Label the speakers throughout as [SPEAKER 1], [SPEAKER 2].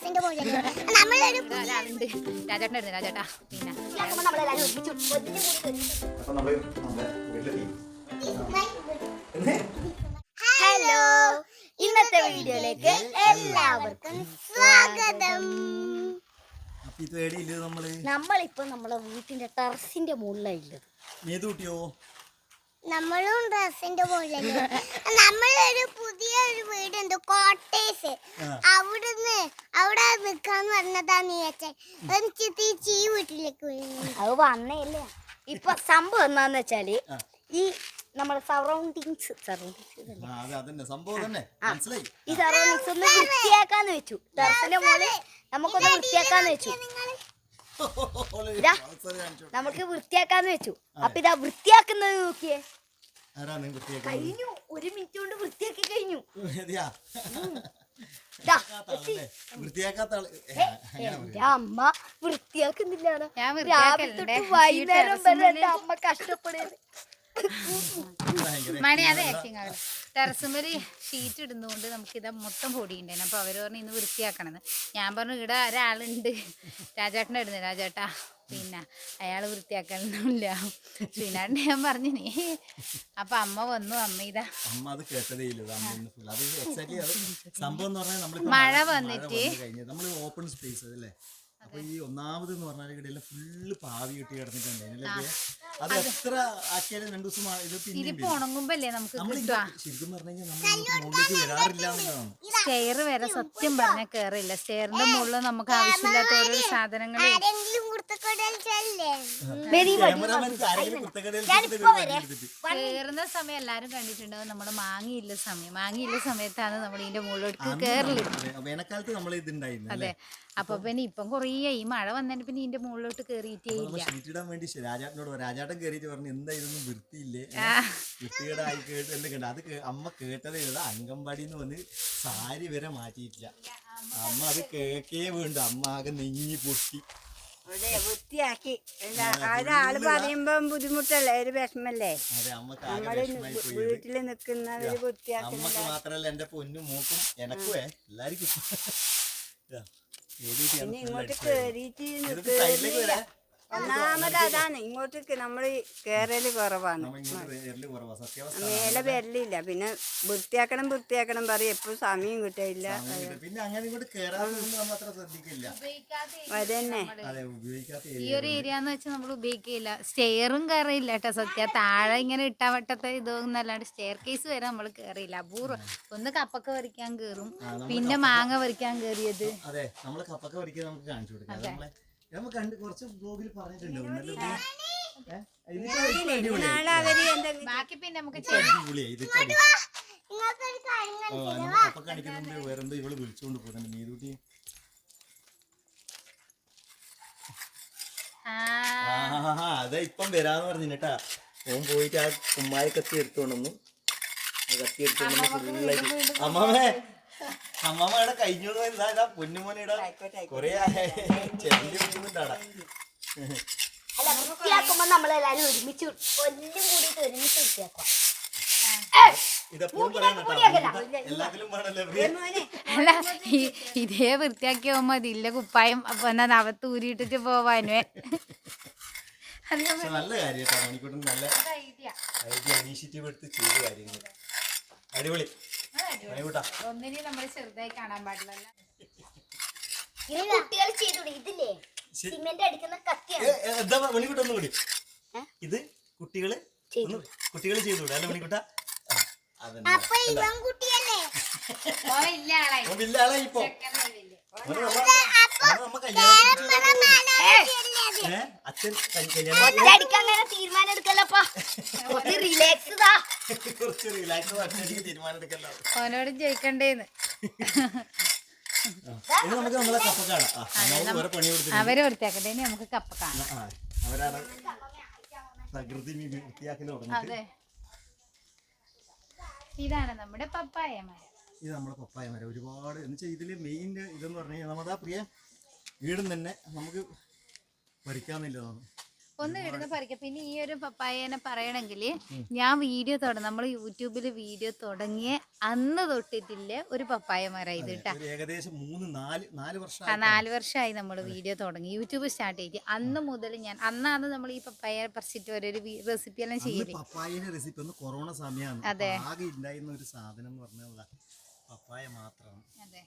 [SPEAKER 1] ഡ്രസ്സിന്റെ പോലെ നമ്മളൊരു
[SPEAKER 2] ഒരാളുണ്ട് രാജേട്ടൻ രാജേട്ടാ. പിന്നെ.
[SPEAKER 1] ഹലോ. ഇന്നത്തെ വീഡിയോയിലേക്ക് എല്ലാവർക്കും സ്വാഗതം. നമ്മളിപ്പോ നമ്മളെ വീട്ടിന്റെ ടെറസിന്റെ മുകളിലുള്ളത്
[SPEAKER 3] ഏത്
[SPEAKER 1] നമ്മളും ടെറസിന്റെ മുകളിലായി നമ്മളൊരു ഒരു വീടുണ്ട് കോട്ടേഴ്സ്. അവിടുന്ന് അവിടെ നിക്കാന്ന് പറഞ്ഞതാ നീ അച്ഛൻ. എനിക്ക് തിരിച്ച് ഈ വീട്ടിലേക്ക്
[SPEAKER 4] അത് വന്നേല്ലേ. ഇപ്പൊ സംഭവം എന്താന്ന്
[SPEAKER 3] വെച്ചാൽ.
[SPEAKER 4] ഈ നമ്മുടെ സറൗണ്ടിങ്സ് സറൗണ്ടിങ്സ് ഈ സറൗണ്ടിങ്സ് ഒന്ന് വൃത്തിയാക്കാന്ന് വെച്ചു. ടെറസിന്റെ മുകളിൽ നമുക്കൊന്ന് വൃത്തിയാക്കാന്ന് വെച്ചു. നമുക്ക് വൃത്തിയാക്കാന്ന് വെച്ചു. അപ്പൊ ഇതാ വൃത്തിയാക്കുന്നത് നോക്കിയേ.
[SPEAKER 3] ആരാണ്
[SPEAKER 4] കഴിഞ്ഞു. ഒരു മിനിറ്റ് കൊണ്ട് വൃത്തിയാക്കി കഴിഞ്ഞു? ഇതാ,
[SPEAKER 3] വൃത്തിയാക്കാത്ത ആളല്ലേ? വൃത്തിയാക്കാത്ത ആൾ. ഏ, അങ്ങനെ
[SPEAKER 4] എന്റെ അമ്മ വൃത്തിയാക്കുന്നില്ലാണ്
[SPEAKER 2] ഞാൻ
[SPEAKER 4] രാവിലെ
[SPEAKER 2] വൃത്തിയാക്കലുണ്ട്.
[SPEAKER 4] തൊട്ട് വൈകുന്നേരം വരെ എന്റെ അമ്മ കഷ്ടപ്പെടുന്നത്.
[SPEAKER 3] ഭയങ്കര
[SPEAKER 2] മണി അതെ ആക്ടിങ് ആണ്. ടെറസുമേൽ ഷീറ്റ് ഇടുന്നതുകൊണ്ട് നമുക്ക് ഇത് മൊത്തം പൊടിയുണ്ടായിരുന്നു. അപ്പോൾ അവർ പറഞ്ഞു ഇന്ന് വൃത്തിയാക്കണമെന്ന് ഞാൻ പറഞ്ഞു ഇവിടെ ഒരാളുണ്ട്. രാജാട്ടനെ ഇടുന്നത് രാജേട്ടാ പിന്നെ അയാൾ വൃത്തിയാക്കലൊന്നുമില്ല. ശ്രീനാടിനെ ഞാൻ പറഞ്ഞു നീ അപ്പൊ അമ്മ വന്നു അമ്മ ഇതാ.
[SPEAKER 3] അമ്മ അത് കേട്ടതേ അമ്മ ഇന്ന് അത് എക്സാക്ട്ലി അത് സംഭവം എന്ന് നമ്മൾ
[SPEAKER 2] മഴ വന്നിട്ട്.
[SPEAKER 3] നമ്മൾ ഓപ്പൺ സ്പേസ് അല്ലേ അപ്പൊ ഈ ഒന്നാമത് എന്ന് പറഞ്ഞാൽ ഇവിടെ ഫുള്ള് പാവി കെട്ടി കിടന്നിട്ടുണ്ടായിരുന്നു അത് എത്ര ആക്കിയാലും രണ്ടു ദിവസം ഇത് പിന്നെ
[SPEAKER 2] ഇതിപ്പോ ഉണങ്ങുമ്പല്ലേ നമുക്ക് കിട്ടുക.
[SPEAKER 3] ശരിക്കും പറഞ്ഞു കഴിഞ്ഞാൽ നമ്മൾ മുകളിലേക്ക് വരാറില്ല എന്നുള്ളതാണ്
[SPEAKER 2] സ്റ്റെയർ വരെ സത്യം പറഞ്ഞാൽ കേറില്ല. സ്റ്റെയറിന്റെ മുകളിൽ നമുക്ക് ആവശ്യമില്ലാത്ത ഓരോ സാധനങ്ങൾ
[SPEAKER 1] ആരെങ്കിലും
[SPEAKER 3] ക്യാമറാമാൻക്ക് ആരെങ്കിലും
[SPEAKER 2] കയറുന്ന സമയം എല്ലാരും കണ്ടിട്ടുണ്ടാവും. നമ്മുടെ മാങ്ങയില്ല സമയം. മാങ്ങയില്ല സമയത്താണ് നമ്മൾ ഇതിന്റെ മുകളിലോട്ട്
[SPEAKER 3] വേനൽക്കാലത്ത് നമ്മൾ ഇത് ഉണ്ടായിരുന്നു
[SPEAKER 2] അതെ. അപ്പൊ പിന്നെ ഇപ്പം കൊറേ ഈ മഴ വന്നതിന് പിന്നെ ഇതിന്റെ മുകളിലോട്ട് കേറിയിട്ടേ
[SPEAKER 3] നമ്മൾ
[SPEAKER 2] ഇല്ല.
[SPEAKER 3] വേണ്ടി ശ- രാജാട്ടിനോട് പറഞ്ഞു. രാജാട്ടൻ കയറിയിട്ട് പറഞ്ഞു എന്താ ഇതൊന്നും വൃത്തിയില്ലേ? വൃത്തികേടായി കേട്ട് എല്ലാം കണ്ട അത് അമ്മ കേട്ടതേ ഉള്ള. അംഗൻവാടി എന്ന് വന്ന് സാരി വരെ മാറ്റിയിട്ടില്ല. അമ്മ അത് കേക്കേ വേണ്ട. അമ്മ ആകെ നെഞ്ഞി പൊട്ടി.
[SPEAKER 5] അതെ വൃത്തിയാക്കി. ഒരാൾ പറയുമ്പം ബുദ്ധിമുട്ടല്ലേ? ഒരു വിഷമല്ലേ?
[SPEAKER 3] നമ്മൾ.
[SPEAKER 5] വീട്ടിൽ നിക്കുന്നവര് വൃത്തിയാക്കി
[SPEAKER 3] അമ്മയ്ക്ക് മാത്രല്ല എന്റെ പൊന്നും മൂക്കും എനക്കുവേ എല്ലാവർക്കും
[SPEAKER 5] ഇങ്ങോട്ട് കേറിയിട്ട് ഒന്നാമത് അതാണ് ഇങ്ങോട്ടേക്ക് നമ്മൾ കേറൽ കുറവാണ്. മേലെ വരലില്ല. പിന്നെ വൃത്തിയാക്കണം വൃത്തിയാക്കണം പറയും. എപ്പോഴും സമയം കിട്ടില്ല
[SPEAKER 3] സമയം പിന്നെ അങ്ങനെ ഇങ്ങോട്ട് കേറാത്തൊന്നും നമ്മൾ അത്ര ശ്രദ്ധിക്കില്ല.
[SPEAKER 5] അതന്നെ
[SPEAKER 2] ഈ ഒരു ഏരിയ എന്ന് വെച്ചാൽ നമ്മൾ ഉപയോഗിക്കില്ല. സ്റ്റെയറും കയറിയില്ല കേട്ടോ സത്യ. താഴെ ഇങ്ങനെ ഇട്ടാ വട്ടത്തെ ഇതൊന്നും അല്ലാണ്ട് സ്റ്റെയർ കേസ് വരെ നമ്മൾ കയറിയില്ല അപൂർവം. ഒന്ന് കപ്പൊക്കെ വരയ്ക്കാൻ കയറും പിന്നെ മാങ്ങ വരയ്ക്കാൻ കയറിയത്
[SPEAKER 3] അതെ നമ്മൾ കപ്പൊക്കെ വരയ്ക്കാൻ നമുക്ക് കാണിച്ചു കൊടുക്കാം. നമ്മൾ കണ്ട് കുറച്ച് ബ്ലോഗിൽ പറഞ്ഞിട്ടുണ്ട് ഇന്നലെ ഒരു- ഏ? ഇതിപ്പോ ഇപ്പൊ അടിപൊളിയായി.
[SPEAKER 5] നാളെ അവർ എന്തെങ്കിലും
[SPEAKER 2] ബാക്കി പിന്നെ നമുക്ക്
[SPEAKER 3] ഇപ്പൊ അടിപൊളിയായി. ഇതിപ്പോ
[SPEAKER 1] നിങ്ങൾക്കൊരു കാര്യം
[SPEAKER 3] ഓ, നമ്മൾ കപ്പ കാണിക്കുന്നുണ്ട് വേറെന്തോ ഇവൾ വിളിച്ചോണ്ട് പോകുന്നുണ്ട് നീതുട്ടി. അതെ ഇപ്പം വരാന്ന് പറഞ്ഞു കേട്ടാ. ഓൻ പോയിട്ട് ആ കുമ്മായി കത്തി എടുത്തോണ്ടൊന്നും കത്തി എടുത്തോണ്ടൊന്നും ഫുള്ളായിട്ട് അമ്മാമേ അമ്മാമ കഴിഞ്ഞോട് കഴിഞ്ഞു ഇതാ ഇതാ പൊന്നുമോനെ ഇടാ. കൊറേ ചെല്ലി വിളിക്കുന്നുണ്ടാടാ
[SPEAKER 4] അല്ല വൃത്തിയാക്കുമ്പോ നമ്മളെല്ലാരും ഒരുമിച്ച് കൂടിയിട്ട്?
[SPEAKER 2] അല്ല ഈ ഇതേ വൃത്തിയാക്കി പോകുമ്പോ ഇതില്ല കുപ്പായം അപ്പൊ എന്നാ അവത്ത് ഊരിയിട്ടിട്ട് പോവാനുവേ
[SPEAKER 3] നല്ല കാര്യം മണിക്കൂട്ടൻ നല്ല ഐഡിയ. ഇനീഷ്യേറ്റീവ് എടുത്ത് ചെയ്ത കാര്യങ്ങൾ അടിപൊളി.
[SPEAKER 2] നമ്മൾ ചെറുതായി കാണാൻ പാടില്ല
[SPEAKER 4] കുട്ടികൾ ഇതില്ലേ. സിമെന്റ് അടിക്കുന്ന കത്തിയാണ്.
[SPEAKER 3] മണിക്കൂട്ട ഒന്നും കൂടി ഇത് കുട്ടികൾ കുട്ടികൾ ചെയ്തൂടെ അല്ല മണിക്കൂട്ട
[SPEAKER 1] അപ്പൊ ഇവൻ കുട്ടിയല്ലേ?
[SPEAKER 3] ഇപ്പൊ. അച്ഛൻ കല്യ- കല്യാണം
[SPEAKER 4] തീരുമാനം എടുക്കല്ലപ്പാ റിലാക്സ്
[SPEAKER 3] കുറച്ച് റിലാക്സ് അച്ഛനിക്ക് തീരുമാനം എടുക്കല്ലോ
[SPEAKER 2] ജയിക്കണ്ടേന്ന്
[SPEAKER 3] ഇനി നമുക്ക് നമ്മളെ കപ്പ കാണാം. ആ, നമുക്ക് വേറെ പണി കൊടുത്തിട്ടുണ്ട്
[SPEAKER 2] അവരെ വൃത്തിയാക്കട്ടെ ഇനി നമുക്ക് കപ്പ കാണാം.
[SPEAKER 3] ആ, അവരാണ് പ്രകൃതി വി- വൃത്തിയാക്കൽ തുടങ്ങിയിട്ട്.
[SPEAKER 2] അതെ. ഇതാണ് നമ്മുടെ പപ്പായ മരം
[SPEAKER 3] ഇത് നമ്മുടെ പപ്പായ മരം ഒരുപാട് എന്ന് വെച്ചാൽ ഇതിൽ മെയിൻ ഇതെന്ന് പറഞ്ഞു കഴിഞ്ഞാൽ നമ്മുടെ ആ പ്രിയ വീടും തന്നെ നമുക്ക് പറിക്കാന്നില്ല
[SPEAKER 2] ഒന്ന് ഇടുന്ന പറിക്കാം പിന്നെ ഈ ഒരു പപ്പായനെ പറയണമെങ്കിൽ ഞാൻ വീഡിയോ തുടങ്ങി നമ്മൾ യൂട്യൂബിൽ വീഡിയോ തുടങ്ങിയ അന്ന് തൊട്ടിട്ടില്ല ഒരു പപ്പായ മരം ഇത് കേട്ടാ
[SPEAKER 3] ഏകദേശം മൂന്ന് നാല് നാല് വർഷം
[SPEAKER 2] നാല് വർഷമായി നമ്മൾ വീഡിയോ തുടങ്ങി. യൂട്യൂബ് സ്റ്റാർട്ട് ചെയ്തി അന്ന് മുതൽ ഞാൻ അന്നാണ് നമ്മൾ ഈ പപ്പായ പറിച്ചിട്ട് ഒരു റെസിപ്പി എല്ലാം ചെയ്യൽ.
[SPEAKER 3] പപ്പായയുടെ റെസിപ്പി ഒന്ന് കൊറോണ സമയമാണ്. ആകെ ഉണ്ടായിരുന്ന ഒരു സാധനം എന്ന് പറഞ്ഞാൽ പപ്പായ മാത്രമാണ്
[SPEAKER 2] അതെ.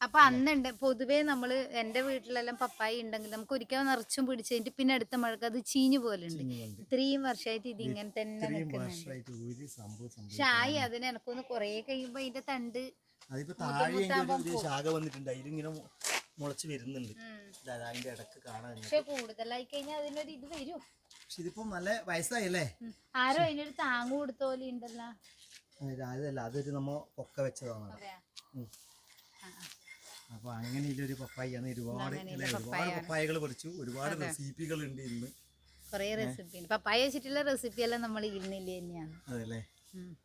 [SPEAKER 2] അപ്പൊ അന്നുണ്ട്. പൊതുവേ നമ്മൾ എന്റെ വീട്ടിലെല്ലാം പപ്പായ ഉണ്ടെങ്കിൽ നമുക്ക് ഒരിക്കൽ നിറച്ചും പിടിച്ചതിന്റെ പിന്നെ അടുത്ത മഴക്ക് അത് ചീഞ്ഞു പോലുണ്ട്
[SPEAKER 3] ഉണ്ട്
[SPEAKER 2] ഇത്രയും വർഷമായിട്ട് ഇത് ഇങ്ങനെ തന്നെ
[SPEAKER 3] ഷായി
[SPEAKER 2] നിൽക്കുന്നുണ്ട്. പക്ഷെ ആയി അതിന് എനക്കൊന്ന് കുറേ കഴിയുമ്പോ അതിന്റെ തണ്ട്
[SPEAKER 3] അതിപ്പോ താഴെ ഒരു ശാഖ വന്നിട്ടുണ്ട്. അതിലിങ്ങനെ മുളച്ച് വരുന്നുണ്ട്. അതിന്റെ ഇടയ്ക്ക് കാണാൻ.
[SPEAKER 2] പക്ഷെ കൂടുതലായി കഴിഞ്ഞാൽ അതിനൊരു ഇത് വരും.
[SPEAKER 3] പക്ഷെ ഇതിപ്പോ നല്ല വയസ്സായല്ലേ?
[SPEAKER 2] ആരോ അതിനൊരു താങ്ങ് കൊടുത്ത പോലെ ഉണ്ടല്ലോ.
[SPEAKER 3] അത് അതല്ല അതൊരു നമ്മ ഒക്കെ വെച്ചതാണ്
[SPEAKER 2] ആ.
[SPEAKER 3] അപ്പൊ അങ്ങനെ ഒരു പപ്പായാണ് ഒരുപാട് ഒരുപാട് പപ്പായകൾ പറിച്ചു. ഒരുപാട് റെസിപ്പികൾ ഉണ്ട് ഇന്ന്.
[SPEAKER 2] കുറേ റെസിപ്പി ഉണ്ട് പപ്പായ വെച്ചിട്ടുള്ള റെസിപ്പി എല്ലാം നമ്മൾ ഇരുന്നില്ല തന്നെയാണ്.
[SPEAKER 3] അതല്ലേ?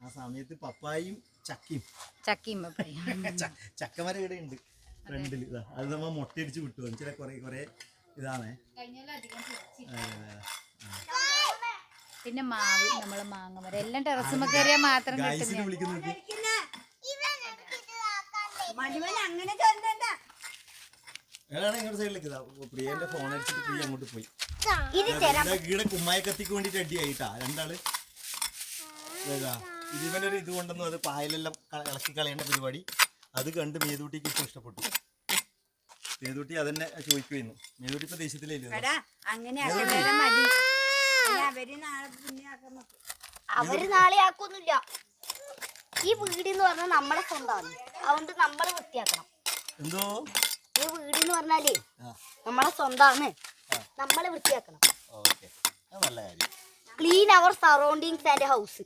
[SPEAKER 3] ആ സമയത്ത് പപ്പായും ചക്കയും.
[SPEAKER 2] ചക്കയും പപ്പായ.
[SPEAKER 3] ചക്കമരം ഇവിടെ ഉണ്ട് ഫ്രണ്ടിൽ ഇതാ അത് നമ്മ മുട്ടയടിച്ച് വിട്ടു. ചില കുറെ കുറെ ഇതാണ്.
[SPEAKER 2] പിന്നെ മാവ് നമ്മളെ മാങ്ങ മരം എല്ലാം ടെറസ് കയറിയാൽ മാത്രം
[SPEAKER 3] ഗൈസിന്
[SPEAKER 2] കിട്ടുന്ന
[SPEAKER 3] വിളിക്കുന്നുണ്ട്
[SPEAKER 1] ഇവൻ എനിക്ക് ഇത് ആക്കാണ്ടേ
[SPEAKER 5] മണിമൻ അങ്ങനെ ചൊല്ലണ്ട.
[SPEAKER 3] ഏതാണ് ഇങ്ങോട്ട് സൈഡിലേക്ക്? പ്രിയന്റെ ഫോൺ അടിച്ചിട്ട് പ്രിയ അങ്ങോട്ട് പോയി. ഈടെ കുമ്മായ കത്തിക്ക് വേണ്ടിട്ട് അടിയായിട്ടാ. രണ്ടാൾ. ഇതാ, ഒരു ഇത് കൊണ്ടുവന്നു. അത് പായലെല്ലാം ഇളക്കി കളയേണ്ട പരിപാടി. അത് കണ്ട് മേതൂട്ടിക്ക് ഇപ്പൊ ഇഷ്ടപ്പെട്ടു. മേതൂട്ടി അതന്നെ ചോദിക്കുന്നു മേതൂട്ടി ഇപ്പൊ ദേശത്തിലല്ലേ
[SPEAKER 5] നാളെ
[SPEAKER 4] അവർ നാളെ ആക്കൊന്നുമില്ല. ഈ വീടിന്ന് എന്ന് പറഞ്ഞാൽ നമ്മളെ സ്വന്തമാണ് അതുകൊണ്ട് നമ്മൾ വൃത്തിയാക്കണം.
[SPEAKER 3] എന്തോ?
[SPEAKER 4] ഈ വീട് എന്ന് പറഞ്ഞാലേ നമ്മളെ സ്വന്തമാണ് നമ്മൾ വൃത്തിയാക്കണം. Clean our surroundings and house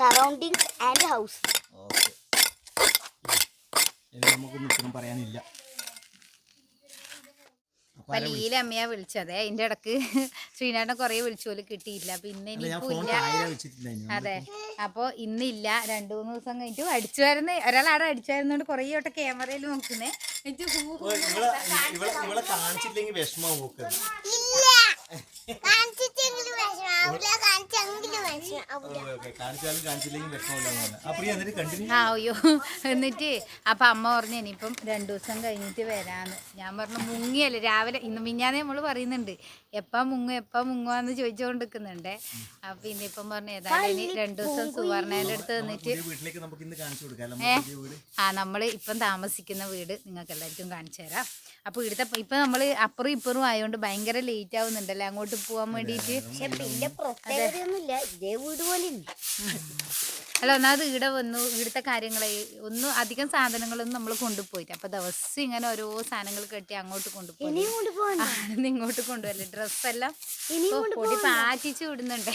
[SPEAKER 4] surroundings and house
[SPEAKER 3] നമുക്കൊന്നും ഉത്തരം പറയാനില്ല. അപ്പൊ
[SPEAKER 2] ലീല അമ്മയാ വിളിച്ചത്. അതിന്റെ ഇടയ്ക്ക് ശ്രീനാഥനെ കൊറേ വിളിച്ചു പോലും കിട്ടിയില്ല
[SPEAKER 3] പിന്നെ
[SPEAKER 2] അതെ അപ്പൊ ഇന്നില്ല. രണ്ടു മൂന്ന് ദിവസം കഴിഞ്ഞിട്ട് അടിച്ചു വരുന്ന ഒരാൾ അവിടെ അടിച്ചു വരുന്നോണ്ട് കൊറേ വട്ടം ക്യാമറയിൽ നോക്കുന്നേ.
[SPEAKER 3] കാണിച്ചില്ലെങ്കിൽ
[SPEAKER 2] അയ്യോ. എന്നിട്ട് അപ്പൊ അമ്മ പറഞ്ഞു ഇനിയിപ്പം രണ്ടു ദിവസം കഴിഞ്ഞിട്ട് വരാന്ന്. ഞാൻ പറഞ്ഞു മുങ്ങിയല്ലേ രാവിലെ. ഇന്ന് മിഞ്ഞാന്ന് നമ്മൾ പറയുന്നുണ്ട് എപ്പാ മുങ്ങും എപ്പാ മുങ്ങുവാന്ന് ചോദിച്ചുകൊണ്ടിരിക്കുന്നുണ്ടേ അപ്പൊ ഇന്നിപ്പം പറഞ്ഞു ഏതായാലും ഇനി രണ്ടു ദിവസം സുവർണേന്റെ അടുത്ത് നിന്നിട്ട്
[SPEAKER 3] ഏ വീട്ടിലേക്ക് നമുക്ക് ഇന്ന് കാണിച്ചു കൊടുക്കാം നമ്മുടെ
[SPEAKER 2] ആ നമ്മൾ ഇപ്പം താമസിക്കുന്ന വീട് നിങ്ങൾക്ക് എല്ലാവർക്കും കാണിച്ചു തരാം. അപ്പൊ ഇവിടുത്തെ ഇപ്പൊ നമ്മൾ അപ്പുറം ഇപ്പുറം ആയതുകൊണ്ട് ഭയങ്കര ലേറ്റ് ആവുന്നുണ്ടല്ലേ? അങ്ങോട്ട് പോകാൻ വേണ്ടിയിട്ട്.
[SPEAKER 4] വീട് പോലെ
[SPEAKER 2] അല്ല ഒന്നാമത് ഇവിടെ വന്നു ഇവിടുത്തെ കാര്യങ്ങളെ ഒന്നും അധികം സാധനങ്ങളൊന്നും നമ്മൾ കൊണ്ടുപോയില്ല. അപ്പൊ ദിവസം ഇങ്ങനെ ഓരോ സാധനങ്ങൾ കെട്ടി അങ്ങോട്ട് കൊണ്ടുപോയി. ഇങ്ങോട്ട് കൊണ്ടുപോയല്ലേ ഡ്രസ്സെല്ലാം പൊടി പാറ്റിച്ച് വിടുന്നുണ്ട്.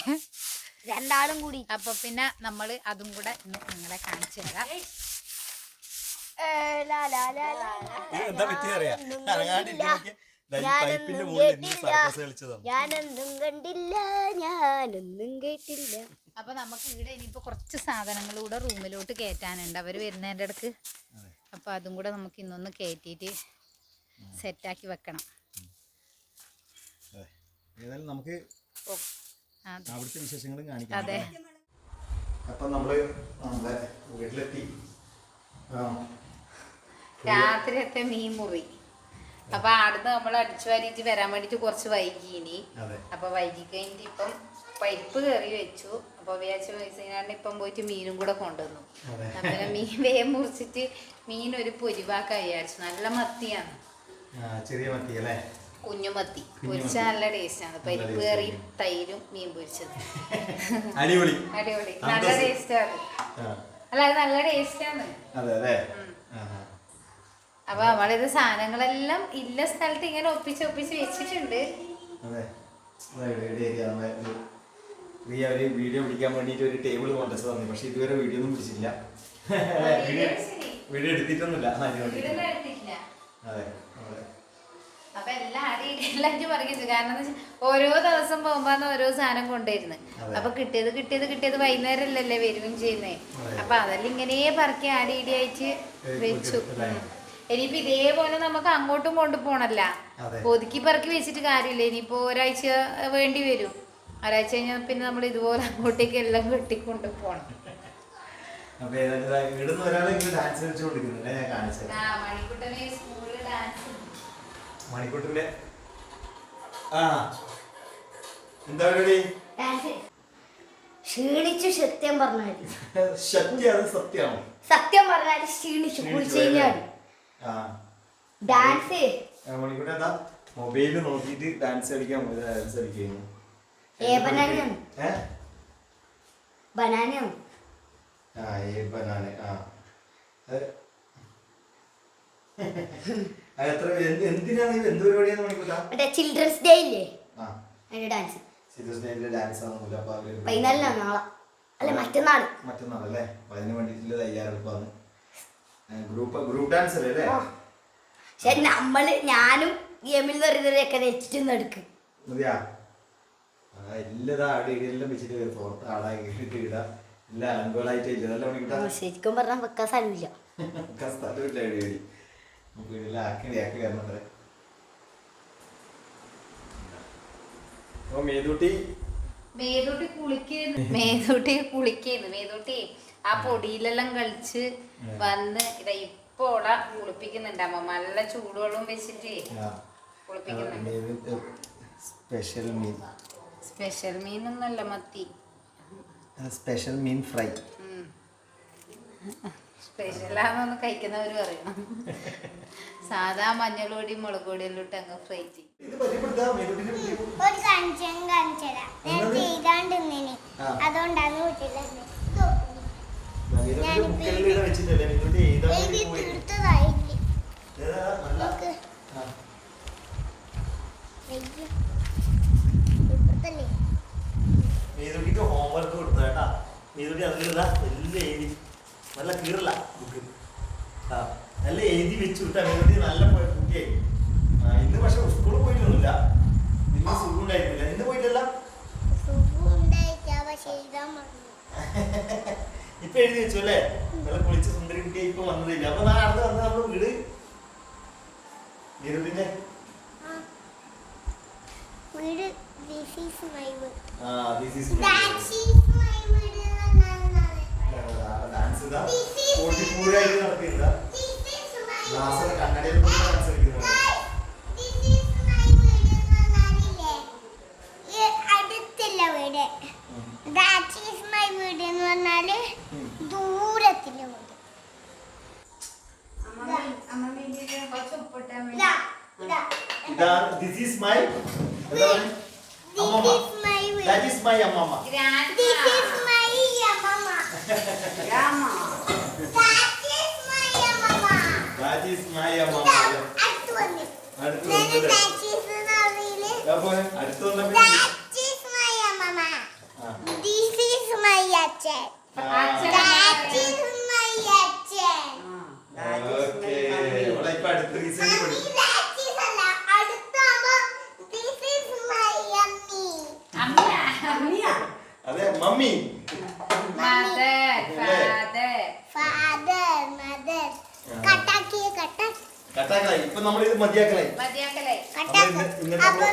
[SPEAKER 4] രണ്ടാളും കൂടി.
[SPEAKER 2] അപ്പൊ പിന്നെ നമ്മൾ അതും കൂടെ നിങ്ങളെ കാണിച്ചു തരാം.
[SPEAKER 4] ഏ, ലാ, ലാ, ലാ, ലാ, ലാ.
[SPEAKER 3] ഇത് എന്താ പറ്റിയ അറിയാം. ഇറങ്ങാണ്ടിരിക്കും
[SPEAKER 4] ഞാനൊന്നും കേട്ടില്ല. ഞാനൊന്നും കണ്ടില്ല. ഞാനൊന്നും കേട്ടില്ല.
[SPEAKER 2] അപ്പൊ നമുക്ക് ഇവിടെ ഇനിയിപ്പോ കുറച്ച് സാധനങ്ങൾ കൂടെ റൂമിലോട്ട് കേറ്റാനുണ്ട്. അവർ വരുന്നതിന്റെ
[SPEAKER 3] അടുക്ക്.
[SPEAKER 2] അപ്പൊ അതും കൂടെ നമുക്ക് ഇന്നൊന്ന് കയറ്റിയിട്ട് സെറ്റാക്കി വെക്കണം.
[SPEAKER 3] അതെ. ഏതായാലും നമുക്ക്. അവിടുത്തെ വിശേഷങ്ങളും കാണിക്കാം.
[SPEAKER 2] അതെ.
[SPEAKER 3] അപ്പൊ നമ്മൾ നമ്മുടെ വീട്ടിലെത്തി.
[SPEAKER 2] രാത്രിയത്തെ മീൻ മുറി അപ്പൊ ആടുന്ന് നമ്മൾ അടിച്ചു വാരിയിട്ട് വരാൻ വേണ്ടിട്ട് കുറച്ച് വൈകി ഇനി അപ്പൊ വൈകി കഴിഞ്ഞിട്ട് ഇപ്പം പരിപ്പ് കറി വെച്ചു. അപ്പൊ വിചാരിച്ച വയസ്സിനാണ്ട് ഇപ്പം പോയിട്ട് മീനും കൂടെ കൊണ്ടുവന്നു. അങ്ങനെ മീൻ വേഗം മുറിച്ചിട്ട് മീൻ ഒരു പൊരിവാക്ക വിചാരിച്ചു. നല്ല മത്തിയാണ്.
[SPEAKER 3] ചെറിയ മത്തി അല്ലേ?
[SPEAKER 2] കുഞ്ഞുമത്തി പൊരിച്ച നല്ല ടേസ്റ്റാണ് പരിപ്പ് കറി തൈരും മീൻ പൊരിച്ചത്.
[SPEAKER 3] അടിപൊളി.
[SPEAKER 2] അടിപൊളി. നല്ല
[SPEAKER 3] ടേസ്റ്റ്
[SPEAKER 2] ടേസ്റ്റാണ് അല്ല അത് നല്ല ടേസ്റ്റാണ്
[SPEAKER 3] അതെ അതെ.
[SPEAKER 2] അപ്പൊ നമ്മളിത് സാധനങ്ങളെല്ലാം ഇല്ല സ്ഥലത്ത് ഇങ്ങനെ ഒപ്പിച്ച് ഒപ്പിച്ച് വെച്ചിട്ടുണ്ട്.
[SPEAKER 3] ഒരു വീഡിയോ പിടിക്കാൻ വേണ്ടിട്ട് ഒരു ടേബിൾ കൊണ്ടുവച്ച് തന്നു പക്ഷെ ഇതുവരെ വീഡിയോ ഒന്നും പിടിച്ചില്ല വീഡിയോ എടുത്തിട്ടൊന്നുമില്ല. അതെ അതെ.
[SPEAKER 2] അപ്പൊ എല്ലാം എല്ലാം പറയുന്നത് കാരണം ഓരോ ദിവസം പോകുമ്പോന്ന് ഓരോ സാധനം കൊണ്ടുവരുന്നു. അപ്പൊ കിട്ടിയത് കിട്ടിയത് കിട്ടിയത് വൈകുന്നേരം അല്ലല്ലേ വരുകയും ചെയ്യുന്നേ. അപ്പൊ അതെല്ലാം ഇങ്ങനെ പറക്കി ആടി ഇടി ആയിട്ട് വെച്ചു. ഇനിയിപ്പോ ഇതേപോലെ നമുക്ക് അങ്ങോട്ടും കൊണ്ടുപോണല്ല
[SPEAKER 3] അതെ.
[SPEAKER 2] ഒതുക്കി പറക്കി വെച്ചിട്ട് കാര്യമില്ല. ഇനിയിപ്പോ ഒരാഴ്ച വേണ്ടി വരും. ഒരാഴ്ച കഴിഞ്ഞാൽ പിന്നെ നമ്മൾ ഇതുപോലെ അങ്ങോട്ടേക്ക് എല്ലാം കെട്ടിക്കൊണ്ട് പോണം.
[SPEAKER 3] മണിക്കൂട്ടിന്റെ ആ. എന്താ പരിപാടി?
[SPEAKER 4] ക്ഷീണിച്ചു സത്യം പറഞ്ഞാൽ സത്യം പറഞ്ഞാൽ ക്ഷീണിച്ചു. കുളിച്ചു കഴിഞ്ഞാൽ ഡാൻസ്
[SPEAKER 3] മണിക്കൂട്ടി എന്താ? മൊബൈൽ നോക്കിയിട്ട് ഡാൻസ് കളിക്കാൻ പോയി. ഡാൻസ് കളിക്കുന്നു.
[SPEAKER 4] ഏ ബനാനോ
[SPEAKER 3] ഏ?
[SPEAKER 4] ബനാനോ
[SPEAKER 3] ആ ഏ ബനാന. ആ. എത്ര എന്ത് എന്തിനാണ് എന്ത് പരിപാടിയാണ് മണിക്കൂട്ടാ?
[SPEAKER 4] മറ്റേ ചിൽഡ്രൻസ് ഡേ ഇല്ലേ?
[SPEAKER 3] ആ.
[SPEAKER 4] അതിന്റെ ഡാൻസ്
[SPEAKER 3] ചിൽഡ്രൻസ് ഡേയിലെ ഡാൻസ് ആണെന്നില്ല അപ്പൊ അവർ
[SPEAKER 4] പതിനാലിനാണ് നാളെ. അല്ല മറ്റന്നാൾ
[SPEAKER 3] മറ്റന്നാളല്ലേ? അപ്പൊ അതിന് വേണ്ടിയിട്ടുള്ള തയ്യാറെടുപ്പാണ്. ഗ്രൂപ്പ് ഗ്രൂപ്പ് ഡാൻസർ അല്ലേ.
[SPEAKER 4] പക്ഷെ നമ്മൾ ഞാനും ഗെയിമിൽ നിറയുന്നവരെയൊക്കെ വെച്ചിട്ട് എടുക്കും.
[SPEAKER 3] മതിയാ?
[SPEAKER 4] ശരിക്കും പറഞ്ഞാൽ വെക്കാൻ സ്ഥലമില്ല.
[SPEAKER 3] മേതൂട്ടി
[SPEAKER 2] കുളിക്കുന്നു. മേതൂട്ടി കുളിക്കുന്നു. മേതൂട്ടി ആ പൊടിയിലെല്ലാം കളിച്ച് വന്ന് ഇതാ ഇപ്പൊ ഓളെ കുളിപ്പിക്കുന്നുണ്ട്. അമ്മ നല്ല ചൂടുവെള്ളം വെച്ചിട്ട് കുളിപ്പിക്കുന്നുണ്ട്.
[SPEAKER 3] സ്പെഷ്യൽ മീൻ.
[SPEAKER 2] സ്പെഷ്യൽ മീനൊന്നല്ല മത്തി.
[SPEAKER 3] സ്പെഷ്യൽ മീൻ ഫ്രൈ.
[SPEAKER 2] സ്പെഷ്യലാന്നൊന്ന് കഴിക്കുന്നവർ പറയണം. സാധാ മഞ്ഞൾ പൊടി മുളക് പൊടിയെല്ലാം ഇട്ട് അങ്ങ് ഫ്രൈ ചെയ്യും
[SPEAKER 3] ഇത് പരിചയപ്പെടുത്താ മേതൂട്ടിനെ പരിചയപ്പെടുത്താ.
[SPEAKER 1] ഒരു കഞ്ചൻ കാണിച്ചതാ ഞാൻ ചെയ്താണ്ട് നിന്നിനി
[SPEAKER 3] ആ.
[SPEAKER 1] അതുകൊണ്ടാണ് വീട്ടിലുണ്ട്
[SPEAKER 3] മേതൂട്ടിന്റെ മുക്കെല്ലാം ഇവിടെ വെച്ചിട്ടല്ലേ മേതൂട്ടി ഏതാ
[SPEAKER 1] എഴുതി
[SPEAKER 3] പോയി
[SPEAKER 1] തീർത്തതായില്ലേ
[SPEAKER 3] ഏതാ നല്ല
[SPEAKER 1] നമുക്ക്
[SPEAKER 3] ആ.
[SPEAKER 1] എഴുതി ഇപ്പത്തല്ലേ
[SPEAKER 3] മേതുട്ടിക്ക് ഹോംവർക്ക് കൊടുത്തു കേട്ടാ. മേതുട്ടി അതിലിതാ എല്ലാം എഴുതി നല്ല കീറല ബുക്ക് ആ. നല്ല എഴുതി വെച്ചു വിട്ടാ മേതുട്ടി നല്ല കുട്ടിയായി. ഇന്ന് പക്ഷെ സ്കൂളിൽ പോയിട്ടൊന്നുമില്ല. ഇന്ന് സുഖം ഉണ്ടായിരുന്നില്ല. ഇന്ന് പോയിട്ടല്ല?
[SPEAKER 1] സുഖമുണ്ടായിട്ടാ പക്ഷെ എഴുതാൻ
[SPEAKER 3] ഇപ്പൊ എഴുതി വെച്ചു അല്ലേ? നല്ല കുളിച്ച് സുന്ദരി കുട്ടിയെ ഇപ്പൊ വന്നതില്ല. അപ്പൊ നാളെ അടുത്ത് വന്ന് നമ്മുടെ വീട്. മേതുട്ടിന്റെ
[SPEAKER 1] ഡാൻസ് ദിസ് ഈസ് മൈ വീട്
[SPEAKER 3] ആ this is my
[SPEAKER 1] that is my വീട് എന്നാണ്
[SPEAKER 3] ഡാൻസ് ഇതാ കോട്ടിപ്പൂരായിട്ട് നടക്കുന്നില്ല
[SPEAKER 1] ദിസ് ഈസ് മൈ
[SPEAKER 3] ക്ലാസ്സിൽ കണ്ണടയിൽ പോയി ഡാൻസ് കളിക്കുന്നത്
[SPEAKER 1] ദിസ് ഈസ് മൈ വീട് എന്നാണില്ലേ ഈ അടുത്തുള്ള വീട് ദാറ്റ് ഈസ് മൈ വീട് എന്ന് പറഞ്ഞാൽ ദൂരത്തിലെ വീട് ഇതാ ഇതാ
[SPEAKER 3] ഇതാ ദിസ് ഈസ് മൈ അമ്മമ്മ
[SPEAKER 1] ദാറ്റ് ഈസ് മൈ അമ്മമ്മ
[SPEAKER 3] ദാറ്റ് ഈസ് മൈ അമ്മമ്മ
[SPEAKER 1] അടുത്ത് വന്നു
[SPEAKER 3] അടുത്ത്
[SPEAKER 1] ഞാൻ
[SPEAKER 3] വന്നില്ലേ
[SPEAKER 1] ദാറ്റ് ഈസ് എന്ന് പറഞ്ഞില്ലേ
[SPEAKER 3] അപ്പൊ അടുത്ത് വന്നപ്പോ
[SPEAKER 1] ദാറ്റ് ഈസ് മൈ അമ്മമ്മ
[SPEAKER 3] ആ.
[SPEAKER 1] ദിസ് ഈസ് മൈ അച്ഛൻ
[SPEAKER 3] ആ.
[SPEAKER 1] ദാറ്റ് ഈസ് മൈ അച്ഛൻ
[SPEAKER 3] ഓക്കേ. ഇവിടെ ഇപ്പൊ അടുത്ത് റീസെന്റ്
[SPEAKER 1] മമ്മി
[SPEAKER 3] പഠിക്കും
[SPEAKER 1] ദാറ്റ് ഈസ് അല്ല അടുത്താകുമ്പോ ദിസ് ഈസ് മൈ അമ്മി
[SPEAKER 3] അതെ mummy.
[SPEAKER 2] Mother father
[SPEAKER 1] father mother കട്ടാക്കിയ കട്ടാക്കി
[SPEAKER 3] കട്ടാക്കലായി ഇപ്പൊ നമ്മൾ ഇത് മതിയാക്കലായി
[SPEAKER 2] മതിയാക്കലേ
[SPEAKER 1] കട്ടാക്കും അപ്പൊ